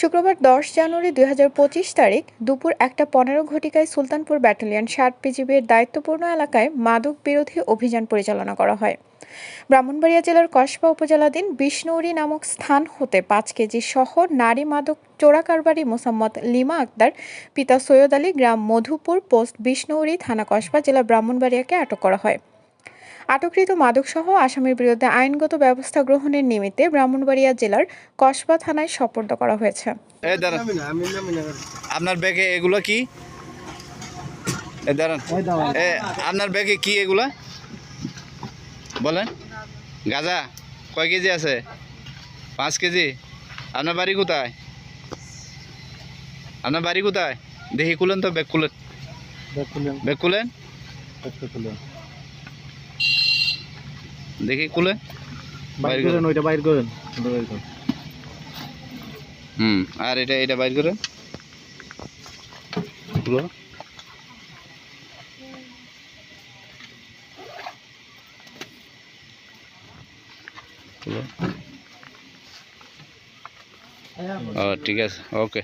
শুক্রবার দশ জানুয়ারি দুই হাজার পঁচিশ তারিখ দুপুর একটা পনেরো ঘটিকায় সুলতানপুর ব্যাটালিয়ন ষাট পিজিবির দায়িত্বপূর্ণ এলাকায় মাদক বিরোধী অভিযান পরিচালনা করা হয়। ব্রাহ্মণবাড়িয়া জেলার কসবা উপজেলাধীন বিষ্ণুউরি নামক স্থান হতে পাঁচ কেজি সহ নারী মাদক চোরা কারবারি মোসাম্মদ লিমা আক্তার, পিতা সৈয়দ আলী গ্রাম মধুপুর পোস্ট বিষ্ণুউরি থানা কসবা জেলা ব্রাহ্মণবাড়িয়াকে আটক করা হয়। আটককৃত মাদকসহ আসামির বিরুদ্ধে আইনগত ব্যবস্থা গ্রহণের নিমিত্তে ব্রাহ্মণবাড়িয়া জেলার কসবা থানায় সোপর্দ করা হয়েছে। এই দাঁড়ান। আমি না আমি নামি না আপনার ব্যাগে এগুলো কি? দাঁড়ান। আপনার ব্যাগে কি এগুলা? বলেন। গাজা কয় কেজি আছে? পাঁচ কেজি। আপনার বাড়ি কোথায়? আপনার বাড়ি কোথায়? দেখি খুলেন তো ব্যাগ খুলেন। খুলেন। ব্যাগ খুলেন? খুলেন। দেখি খুলেন বাইর করেন। ওইটা বাইর করেন। হুম আর এটা এটা বাইর করেন খুলো। ঠিক আছে ওকে।